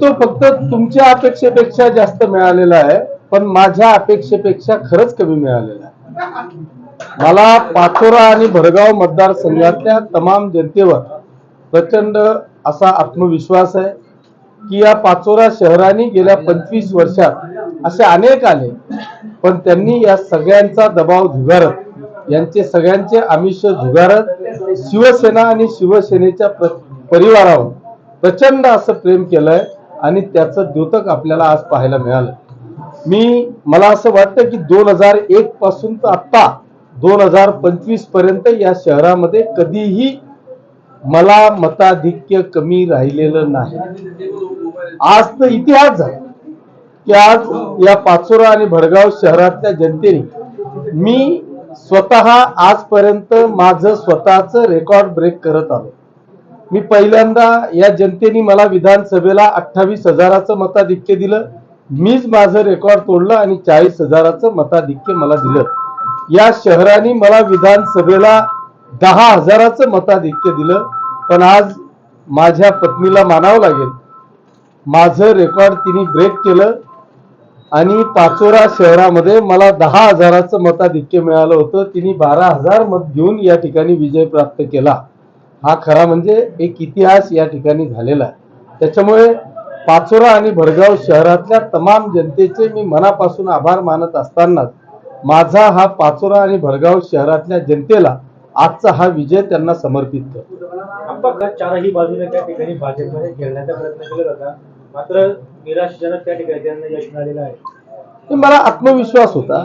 तो फक्त तुमच्या अपेक्षेपेक्षा जास्त मिळालेला आहे पण माझ्या अपेक्षेपेक्षा खरंच कमी मिळालेला आहे. मला पाचोरा आणि भरगाव मतदारसंघातल्या तमाम जनतेवर प्रचंड असा आत्मविश्वास आहे की या पाचोरा शहराने गेल्या पंचवीस वर्षात असे अनेक आले पण त्यांनी या सगळ्यांचा दबाव झुगारत यांचे सगळ्यांचे आमिष झुगारत शिवसेना आणि शिवसेनेच्या परिवारावर प्रचंड असं प्रेम केलंय. आणि त्याचं द्योतक आपल्याला आज पाहायला मिळालं. मी मला असं वाटतं की दोन हजार एक पासून तर आत्ता दोन हजार पंचवीसपर्यंत या शहरामध्ये कधीही मला मताधिक्य कमी राहिलेलं नाही. आज तर इतिहास झाला की आज या पाचोरा आणि भडगाव शहरातल्या जनतेने मी स्वतः आजपर्यंत माझं स्वतःचं रेकॉर्ड ब्रेक करत आलो. मी पहिल्यांदा या जनतेने मला विधानसभेला अठ्ठावीस हजाराचं मताधिक्य दिलं. मीच माझं रेकॉर्ड तोडलं आणि चाळीस हजाराचं मताधिक्य मला दिलं. या शहराने मला विधानसभेला दहा हजाराचं मताधिक्य दिलं. पण आज माझ्या पत्नीला मानावं लागेल. माझं रेकॉर्ड तिने ब्रेक केलं आणि पाचोरा शहरामध्ये मला दहा हजाराचं मताधिक्य मिळालं होतं. तिने बारा हजार मत घेऊन या ठिकाणी विजय प्राप्त केला. हा खरा म्हणजे एक इतिहास या ठिकाणी झालेला आहे. त्याच्यामुळे पाचोरा आणि भडगाव शहरातल्या तमाम जनतेचे मी मनापासून आभार मानत असतानाच माझा हा पाचोरा आणि भडगाव शहरातल्या जनतेला आजचा हा विजय त्यांना समर्पित करतो. चारही बाजूने त्या ठिकाणी भाजपमध्ये घेरण्याचा प्रयत्न केला होता. मात्र निराशजनक त्या ठिकाणी त्यांना यश मिळालेलं आहे. मला आत्मविश्वास होता.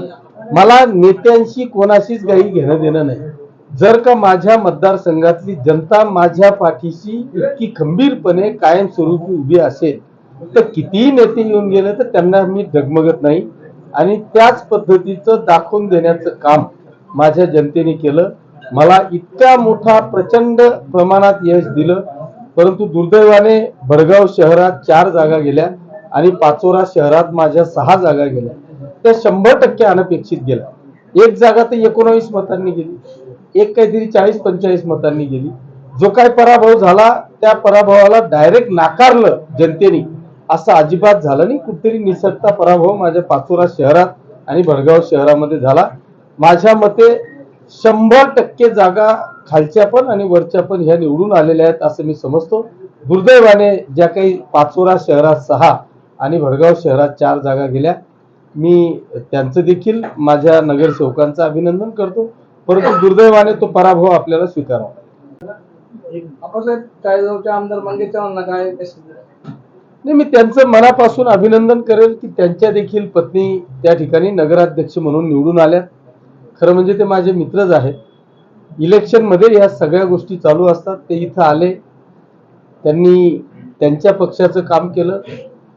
मला नेत्यांशी कोणाशीच काही घेणं देणं नाही. जर का माझ्या मतदारसंघातली जनता माझ्या पाठीशी इतकी खंबीरपणे कायमस्वरूपी उभी असेल तर कितीही नेते येऊन गेले तर त्यांना मी डगमगत नाही. आणि त्याच पद्धतीचं दाखवून देण्याचं काम माझ्या जनतेने केलं. मला इतक्या मोठा प्रचंड प्रमाणात यश दिलं. परंतु दुर्दैवाने भडगाव शहरात चार जागा गेल्या आणि पाचोरा शहरात माझ्या सहा जागा गेल्या. त्या शंभर टक्के अनपेक्षित गेल्या. एक जागा तर एकोणावीस मतांनी गेली. एक काहीतरी चाळीस पंचेचाळीस मतांनी गेली. जो काय पराभव झाला त्या पराभवाला डायरेक्ट नाकारलं जनतेने. असं अजिबात झालं नाही. कुठेतरी निसटता पराभव माझ्या पाचोरा शहरात आणि भडगाव शहरामध्ये झाला. माझ्या मते शंभर टक्के जागा खालच्या पण आणि वरच्या पण ह्या निवडून आलेल्या आहेत असं मी समजतो. दुर्दैवाने ज्या काही पाचोरा शहरात सहा आणि भडगाव शहरात चार जागा गेल्या. मी त्यांचं देखील माझ्या नगरसेवकांचं अभिनंदन करतो. परंतु दुर्दैवाने तो पराभव आपल्याला स्वीकारावा आमदार मंगेश काय नाही मी त्यांचं मनापासून अभिनंदन करेल की त्यांच्या देखील पत्नी त्या ठिकाणी नगराध्यक्ष म्हणून निवडून आल्या. खरं म्हणजे ते माझे मित्रच आहेत. इलेक्शनमध्ये या सगळ्या गोष्टी चालू असतात ते इथं आले. त्यांनी त्यांच्या पक्षाचं काम केलं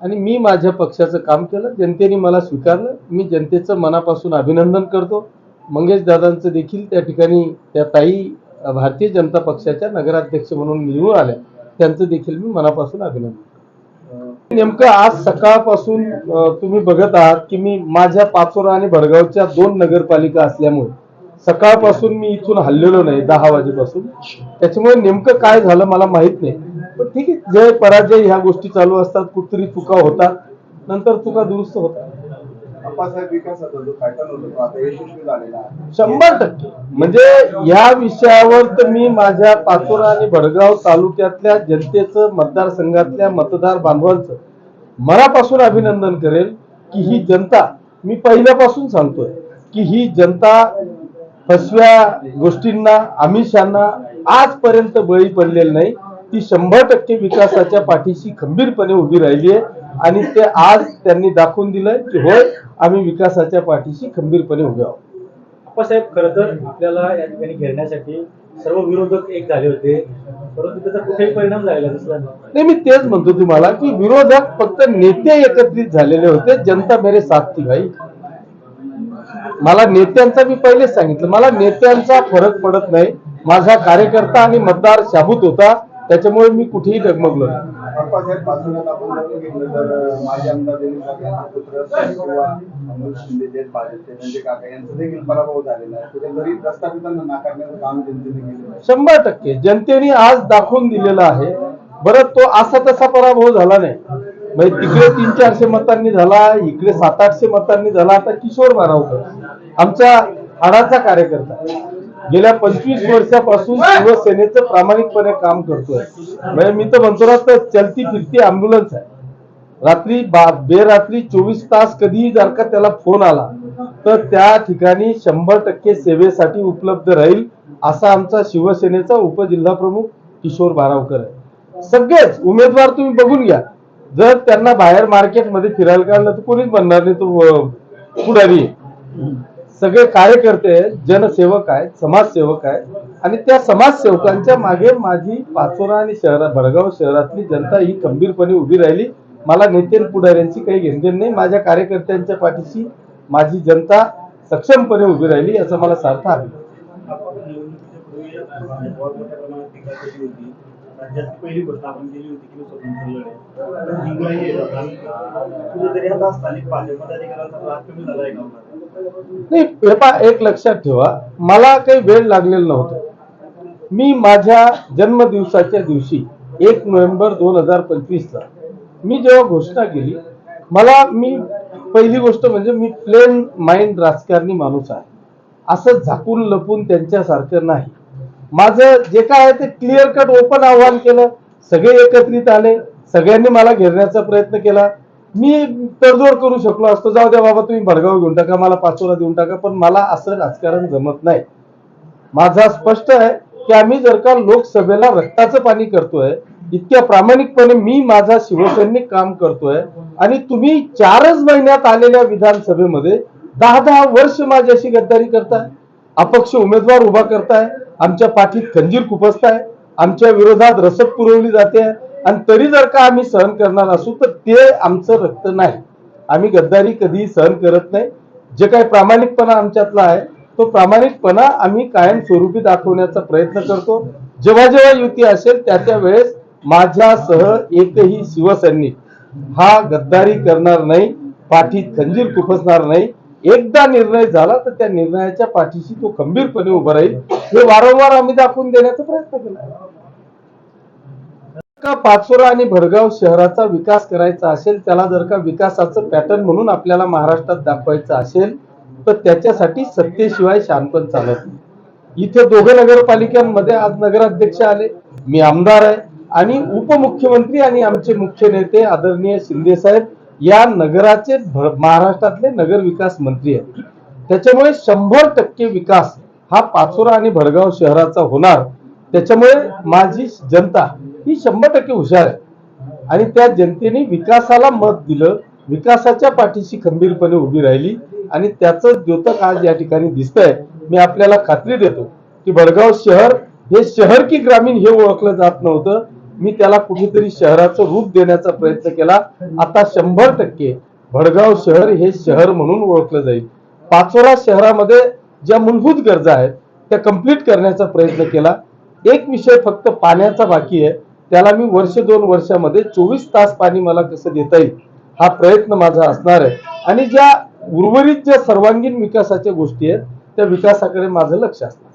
आणि मी माझ्या पक्षाचं काम केलं. जनतेने मला स्वीकारलं. मी जनतेचं मनापासून अभिनंदन करतो. मंगेश दादांचं देखील त्या ठिकाणी त्या ताई भारतीय जनता पक्षाच्या नगराध्यक्ष म्हणून निवडून आल्या. त्यांचं देखील मी मनापासून अभिनंदन नेमकं आज सकाळपासून तुम्ही बघत आहात की मी माझ्या पाचोरा आणि भडगावच्या दोन नगरपालिका असल्यामुळे सकाळपासून मी इथून हल्लेलो नाही दहा वाजेपासून. त्याच्यामुळे नेमकं काय झालं मला माहीत नाही. पण ठीक आहे जय पराजय ह्या गोष्टी चालू असतात कुठतरी चुका होतात. नंतर चुका दुरुस्त होतात. अप्पासाहेब विकासाचा जो पॅटर्न होता तो आता यशस्वी झालेला आहे. शंभर टक्के. म्हणजे या विषयावर तर मी माझ्या पाचोरा आणि भडगाव तालुक्यातल्या जनतेचं मतदारसंघातल्या मतदार बांधवांचं मनापासून अभिनंदन करेल की ही जनता मी पहिल्यापासून सांगतोय की ही जनता फसव्या गोष्टींना आमिषांना आजपर्यंत बळी पडलेली नाही. ती शंभर टक्के विकासाच्या पाठीशी खंबीरपणे उभी राहिली आहे. आणि ते आज त्यांनी दाखवून दिलंय की होय आम्ही विकासाच्या पाठीशी खंबीरपणे उभे आहोत. आप्पासाहेब खरं तर आपल्याला या ठिकाणी घेरण्यासाठी सर्व विरोधक एक झाले होते. परंतु त्याचा कुठेही परिणाम झालेला दिसला नाही नाही मी तेच म्हणतो तुम्हाला की विरोधक फक्त नेते एकत्रित झालेले होते जनता मेरे साथ थी भाई. मला नेत्यांचा मी पहिलेच सांगितलं मला नेत्यांचा फरक पडत नाही. माझा कार्यकर्ता आणि मतदार शाबूत होता. त्याच्यामुळे मी कुठेही डगमगलो शंभर टक्के. जनतेने आज दाखवून दिलेला आहे. बरं तो असा तसा पराभव झाला नाही. म्हणजे तिकडे तीन चारशे मतांनी झाला इकडे सात आठशे मतांनी झाला. आता किशोर बारावकर आमच्या हाडाचा कार्यकर्ता. गेल्या पंचवीस वर्षापासून शिवसेनेचं प्रामाणिकपणे काम करतोय. म्हणजे मी तर म्हणतो ना तर चलती फिरती अँब्युलन्स आहे. रात्री बा बेरात्री चोवीस तास कधीही जर का त्याला फोन आला तर त्या ठिकाणी शंभर टक्के सेवेसाठी उपलब्ध राहील असा आमचा शिवसेनेचा उपजिल्हा प्रमुख किशोर बारावकर आहे. सगळेच उमेदवार तुम्ही बघून घ्या. जर त्यांना बाहेर मार्केटमध्ये फिरायला काढलं तर कोणीच म्हणणार नाही तो पुढारी. सगळे कार्यकर्ते आहेत जनसेवक आहेत समाजसेवक आहेत. आणि त्या समाजसेवकांच्या मागे माझी पाचोरा आणि शहरा भडगाव शहरातली जनता ही खंबीरपणे उभी राहिली. मला नेते पुढाऱ्यांची काही घेणदेण नाही. माझ्या कार्यकर्त्यांच्या पाठीशी माझी जनता सक्षमपणे उभी राहिली याचा मला सार्थ आहे. आपण पहिली नाही हे एक लक्षात ठेवा. मला काही वेळ लागलेला नव्हता. मी माझ्या जन्मदिवसाच्या दिवशी एक नोव्हेंबर दोन हजार पंचवीसला मी जेव्हा घोषणा केली मला मी पहिली गोष्ट म्हणजे मी प्लेन माइंड राजकारणी माणूस आहे. असं झाकून लपून त्यांच्यासारखं नाही. माझं जे काय आहे ते क्लिअर कट ओपन आव्हान केलं. सगळे एकत्रित आले. सगळ्यांनी मला घेरण्याचा प्रयत्न केला. मी तडजोड करू शकलो असतो. जाऊ द्या बाबा तुम्ही भडगाव घेऊन टाका मला पाचोरा देऊन टाका पण मला असं राजकारण जमत नाही. माझा स्पष्ट आहे की आम्ही जर का लोकसभेला रक्ताचं पाणी करतोय इतक्या प्रामाणिकपणे मी माझा शिवसैनिक काम करतोय आणि तुम्ही चारच महिन्यात आलेल्या विधानसभेमध्ये दहा दहा वर्ष माझ्याशी गद्दारी करताय. अपक्ष उमेदवार उभा करताय आमच्या पाठीत खंजीर खुपसताय आमच्या विरोधात रसद पुरवली जाते. आणि तरी जर का आम्ही सहन करणार असू तर ते आमचं रक्त नाही. आम्ही गद्दारी कधीही सहन करत नाही. जे काही प्रामाणिकपणा आमच्यातला आहे तो प्रामाणिकपणा आम्ही कायमस्वरूपी दाखवण्याचा प्रयत्न करतो. जेव्हा जेव्हा युती असेल त्या त्या वेळेस माझ्यासह एकही शिवसैनिक हा गद्दारी करणार नाही पाठीत खंजीर खुपसणार नाही. एकदा निर्णय झाला तर त्या निर्णयाच्या पाठीशी तो खंबीरपणे उभा राहील. हे वारंवार आम्ही दाखवून देण्याचा प्रयत्न केला का पाचोरा आणि भरगाव शहराचा विकास करायचा असेल त्याला जर का विकासाचं पॅटर्न म्हणून आपल्याला महाराष्ट्रात दाखवायचं असेल तर त्याच्यासाठी सत्तेशिवाय शानपण चालत नाही. इथे दोघे नगरपालिकांमध्ये आज नगराध्यक्ष आले मी आमदार आहे आणि उपमुख्यमंत्री आणि आमचे मुख्य नेते आदरणीय शिंदे साहेब या नगराचे महाराष्ट्रातले नगर विकास मंत्री आहेत. त्याच्यामुळे शंभर टक्के विकास हा पाचोरा आणि भडगाव शहराचा होणार. त्याच्यामुळे माझी जनता ही शंभर टक्के हुशार आहे. आणि त्या जनतेने विकासाला मत दिलं विकासाच्या पाठीशी खंबीरपणे उभी राहिली आणि त्याचं द्योतक आज या ठिकाणी दिसतंय. मी आपल्याला खात्री देतो की भडगाव शहर हे शहर की ग्रामीण हे ओळखलं जात नव्हतं. मी त्याला कुठेतरी शहराचं रूप देण्याचा प्रयत्न केला. आता शंभर टक्के भडगाव शहर हे शहर म्हणून ओळखलं जाईल. पाचोरा शहरामध्ये ज्या मूलभूत गरजा आहेत त्या कंप्लीट करण्याचा प्रयत्न केला. एक विषय फक्त पाण्याचा बाकी आहे. त्याला मी वर्ष दोन वर्षामध्ये चोवीस तास पाणी मला कसं देता येईल हा प्रयत्न माझा असणार आहे. आणि ज्या उर्वरित ज्या सर्वांगीण विकासाच्या गोष्टी आहेत त्या विकासाकडे माझं लक्ष असतं.